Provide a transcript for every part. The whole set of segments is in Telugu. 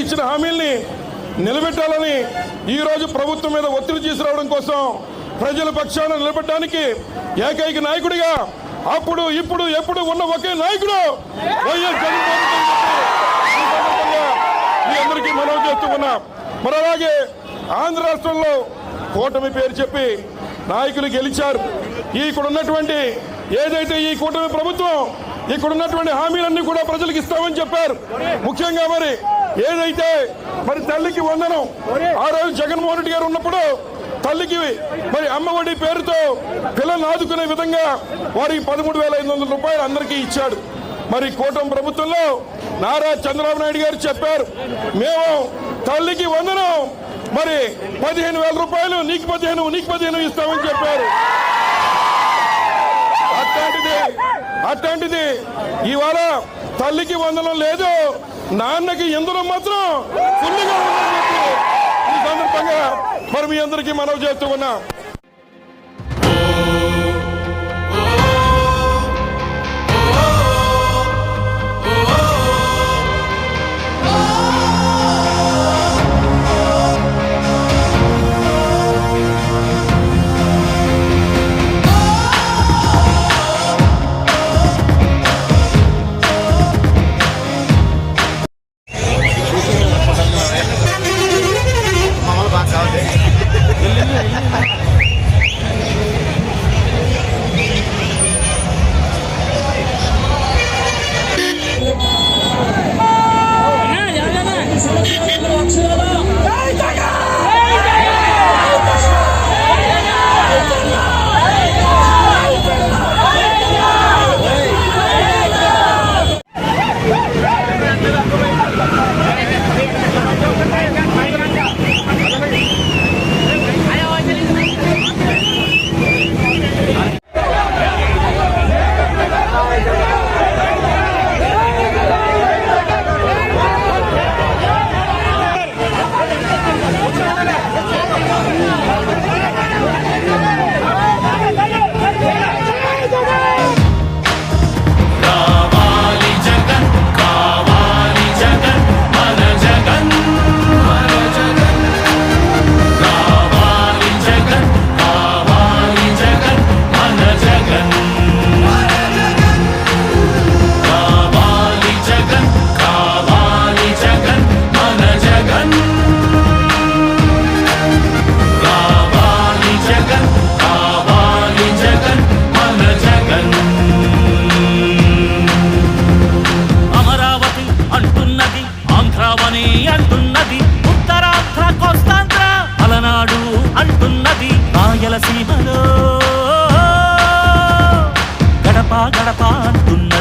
ప్రజలకు ఇచ్చిన హామీల్ని ఈ రోజు ప్రభుత్వం మీద ఒత్తిడి తీసుకురావడం కోసం ప్రజల పక్షాన నిలబెట్టడానికి ఏకైక నాయకుడిగా అప్పుడు ఇప్పుడు ఎప్పుడు ఉన్న ఒకే నాయకుడు వైఎస్ జగన్మోహన్ అందరికీ మనవి చేస్తూ ఉన్నా. మరి అలాగే ఆంధ్ర రాష్ట్రంలో కూటమి పేరు చెప్పి నాయకులు గెలిచారు. ఈ ఇక్కడ ఉన్నటువంటి ఏదైతే ఈ కూటమి ప్రభుత్వం ఇక్కడ ఉన్నటువంటి హామీలన్నీ కూడా ప్రజలకు ఇస్తామని చెప్పారు. ముఖ్యంగా మరి ఏదైతే మరి తల్లికి వందనం ఆ రోజు జగన్మోహన్ రెడ్డి గారు ఉన్నప్పుడు తల్లికి మరి అమ్మఒడి పేరుతో పిల్లల్ని ఆదుకునే విధంగా వారికి పదమూడు వేల ఐదు వందల రూపాయలు అందరికీ ఇచ్చాడు. మరి కూటమి ప్రభుత్వంలో నారా చంద్రబాబు నాయుడు గారు చెప్పారు మేము తల్లికి వందనం మరి పదిహేను వేల రూపాయలు నీకు పదిహేను నీకు పదిహేను ఇస్తామని చెప్పారు. అట్లాంటిది అట్లాంటిది. ఇవాళ తల్లికి వందనం లేదు నాన్నకి ఎందులో మాత్రం ఫుల్గా ఉందని చెప్పి ఈ సందర్భంగా మరి మీ అందరికీ మనవి చేస్తూ ఉన్నా.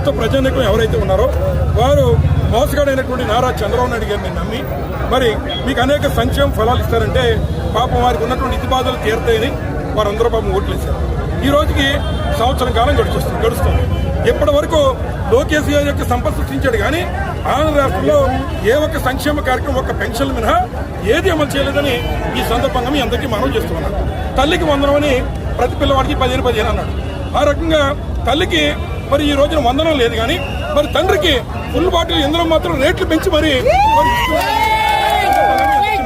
ఈ రాష్ట్ర ప్రజానికం ఎవరైతే ఉన్నారో వారు మోసగాడైనటువంటి నారా చంద్రబాబు నాయుడు గారిని నమ్మి మరి మీకు అనేక సంక్షేమ ఫలాలు ఇస్తారంటే పాపం వారికి ఉన్నటువంటి ఇది బాధలు తీరుతాయని వారందరూ పాపం ఓట్లేశారు. ఈ రోజుకి సంవత్సరం కాలం గడుస్తుంది గడుస్తుంది. ఇప్పటి వరకు లోకేష్ గారి యొక్క సంపద సృష్టించాడు కానీ ఆంధ్ర రాష్ట్రంలో ఏ ఒక్క సంక్షేమ కార్యక్రమం ఒక్క పెన్షన్ మినహా ఏది అమలు చేయలేదని ఈ సందర్భంగా మీ అందరికీ మనం చేస్తున్నాం తల్లికి వందనమని ప్రతి పిల్లవాడికి పదిహేను పదిహేను అన్నాడు. ఆ రకంగా తల్లికి మరి ఈ రోజున వందనం లేదు కానీ మరి తండ్రికి ఫుల్ బాటిల్ ఇందులో మాత్రం రేట్లు పెంచి మరి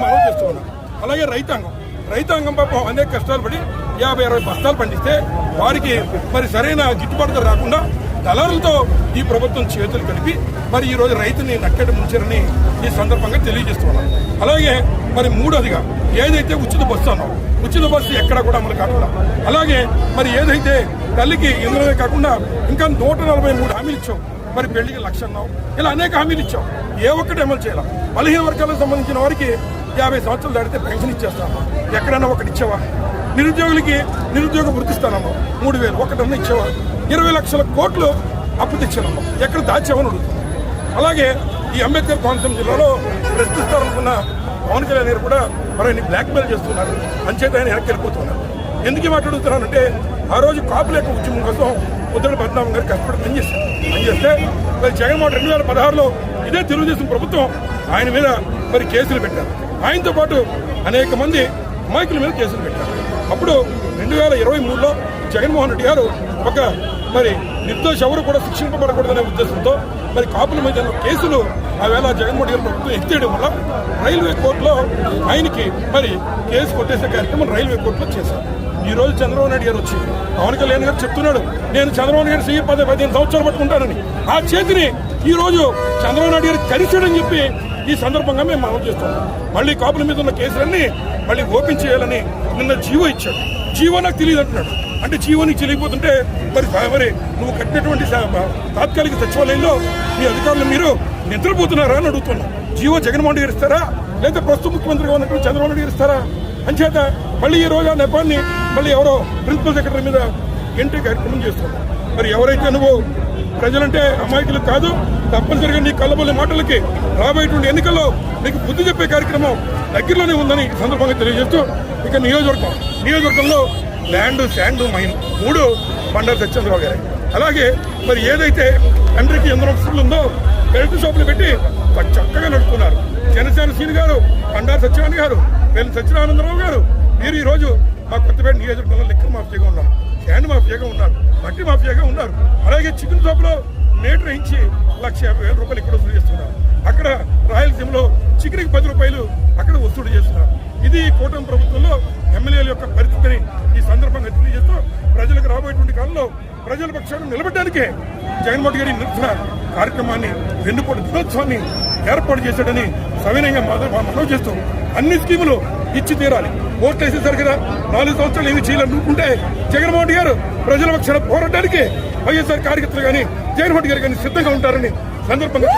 మనం చేస్తూ ఉన్నాం అలాగే రైతాంగం. రైతాంగం పాపం అనేక కష్టాలు పడి యాభై అరవై బస్తాలు పండిస్తే వారికి మరి సరైన గిట్టుబాటు ధర రాకుండా దళారులతో ఈ ప్రభుత్వం చేతులు కలిపి మరి ఈ రోజు రైతుని నక్కడి ముంచారని ఈ సందర్భంగా తెలియజేస్తున్నాను అలాగే మరి మూడోదిగా ఏదైతే ఉచిత బస్సు అన్నాం ఉచిత బస్సు ఎక్కడ కూడా అమలు కాకుండా అలాగే మరి ఏదైతే తల్లికి ఇందులోనే కాకుండా ఇంకా నూట నలభై మూడు హామీలు ఇచ్చాం. మరి పెళ్ళికి లక్ష ఇలా అనేక హామీలు ఇచ్చాం. ఏ ఒక్కటి అమలు చేయాలి. బలహీన వర్గాలకు సంబంధించిన వారికి యాభై సంవత్సరాలు దాటితే పెన్షన్ ఇచ్చేస్తాము ఎక్కడైనా ఒకటి ఇచ్చావా? నిరుద్యోగులకి నిరుద్యోగ వృత్తిస్తానమ్మా మూడు వేలు. ఒకటన్నా ఇచ్చేవా? ఇరవై లక్షల కోట్లు అప్పు తెచ్చానమ్మా ఎక్కడ దాచావని అడుగుతాం అలాగే ఈ అంబేద్కర్ కోనసీమ జిల్లాలో ప్రశ్నిస్తారనుకున్న పవన్ కళ్యాణ్ గారు కూడా మరి బ్లాక్మెయిల్ బ్లాక్ చేస్తున్నారు. అంచేత ఆయన వెనక్కి వెళ్ళిపోతున్నారు. ఎందుకు మాట్లాడుతున్నానంటే ఆ రోజు కాపుల యొక్క ఉద్యమం కోసం ఉద్దడి పద్మనాభం గారు కష్టపడి పనిచేశారు. పనిచేస్తే మరి జగన్మోహన్ రెండు వేల పదహారులో ఇదే తెలుగుదేశం ప్రభుత్వం ఆయన మీద మరి కేసులు పెట్టారు. ఆయనతో పాటు అనేక మంది అమాయకుల మీద కేసులు పెట్టారు. అప్పుడు రెండు వేల ఇరవై మూడులో జగన్మోహన్ రెడ్డి గారు ఒక మరి నిర్దోష ఎవరు కూడా శిక్షింపబడకూడదనే ఉద్దేశంతో మరి కాపుల మీద కేసులు ఆవేళ జగన్మోహన్ గారి ప్రభుత్వం ఎత్తేయడం వల్ల రైల్వే కోర్టులో ఆయనకి మరి కేసు కొట్టేసే కార్యక్రమం రైల్వే కోర్టులో చేశారు. ఈ రోజు చంద్రబాబు నాయుడు గారు వచ్చి పవన్ కళ్యాణ్ గారు చెప్తున్నాడు నేను చంద్రబాబు నాయుడు సీఎం పది పదిహేను సంవత్సరాలు పట్టుకుంటానని. ఆ చేతిని ఈ రోజు చంద్రబాబు నాయుడు గారు కలిసాడని చెప్పి ఈ సందర్భంగా మేము మనం చేస్తాం. మళ్ళీ కాపుల మీద ఉన్న కేసులన్నీ మళ్ళీ ఓపెన్ చేయాలని నిన్న జీవో ఇచ్చాడు. జీవో నాకు తెలియదు అంటున్నాడు. అంటే జీవో నీకు తెలియకపోతుంటే మరి మరి నువ్వు కట్టినటువంటి తాత్కాలిక సచివాలయంలో మీ అధికారులు మీరు నిద్రపోతున్నారా అని అడుగుతున్నాను జీవో జగన్మోహన్ గారు ఇస్తారా? లేదా ప్రస్తుత ముఖ్యమంత్రిగా ఉన్నటువంటి చంద్రబాబు నాయుడు గారు ఇస్తారా? అంచేత మళ్ళీ ఈ రోజు ఆ నెపాన్ని మళ్ళీ ఎవరో ప్రిన్సిపల్ సెక్రటరీ మీద ఎంట్రీ కార్యక్రమం చేస్తున్నారు. మరి ఎవరైతే నువ్వు ప్రజలంటే అమాయకులు కాదు తప్పనిసరిగా నీ కళ్ళబొల్లి మాటలకి రాబోయేటువంటి ఎన్నికల్లో నీకు బుద్ధి చెప్పే కార్యక్రమం దగ్గరలోనే ఉందని సందర్భంగా తెలియజేస్తూ ఇక నియోజకవర్గం నియోజకవర్గంలో ల్యాండ్ శాండ్ మైన్ మూడు బండారు సత్యేంద్రరావు గారు. అలాగే మరి ఏదైతే తండ్రికి ఎందరో వస్తువులు ఉందో బెల్ట్ షాపులు పెట్టి చక్కగా నడుపుతున్నారు జనసేన సీని గారు బండారు సత్యనారాయణ గారు వేలు సత్యనారాయణరావు గారు. మీరు ఈరోజు మా కొత్తపేట నియోజకవర్గంలో లిక్కర్ మాఫియాగా ఉన్నారు క్యాండ్ మాఫియాగా ఉన్నారు మట్టి మాఫియాగా ఉన్నారు. అలాగే చికెన్ షాప్లో మీటర్ ఇచ్చి లక్ష యాభై వేల రూపాయలు ఇక్కడ వసూలు చేస్తున్నారు. అక్కడ రాయలసీమలో చికెన్కి పది రూపాయలు అక్కడ వసూలు చేస్తున్నారు. ఇది కూటమి ప్రభుత్వంలో ఎమ్మెల్యేల యొక్క పరిస్థితిని ఈ సందర్భంగా తెలియజేస్తూ ప్రజలకు రాబోయేటువంటి కాలంలో ప్రజల పక్షాన్ని నిలబెట్టడానికే జగన్మోహన్ గారి నిరసన కార్యక్రమాన్ని వెన్నుపోటు దినోత్సవాన్ని ఏర్పాటు చేశాడని సవినయంగా మనవి చేస్తూ అన్ని స్కీములు ఇచ్చి తీరాలి. ఓట్లు వేసేసరికి కదా నాలుగు సంవత్సరాలు ఏమి చేయాలనుకుంటే జగన్మోహన్ గారు ప్రజల పక్షాన పోరాటానికి వైఎస్ఆర్ కార్యకర్తలు కానీ జగన్మోహన్ గారు కానీ సిద్ధంగా ఉంటారని సందర్భంగా